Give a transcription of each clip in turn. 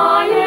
fire.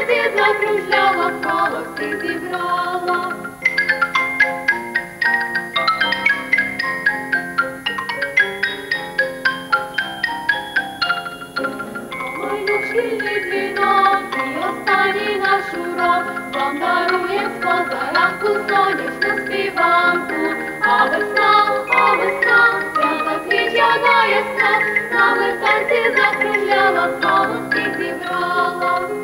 завжди закружляла, коло всіх зібрала. Майнув шкільний дзвінок і останній наш урок вам дарує з сонячну співанку, а весна, а весна, свята квітяна ясна, саме танці закружляла, коло всіх зібрала.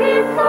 people.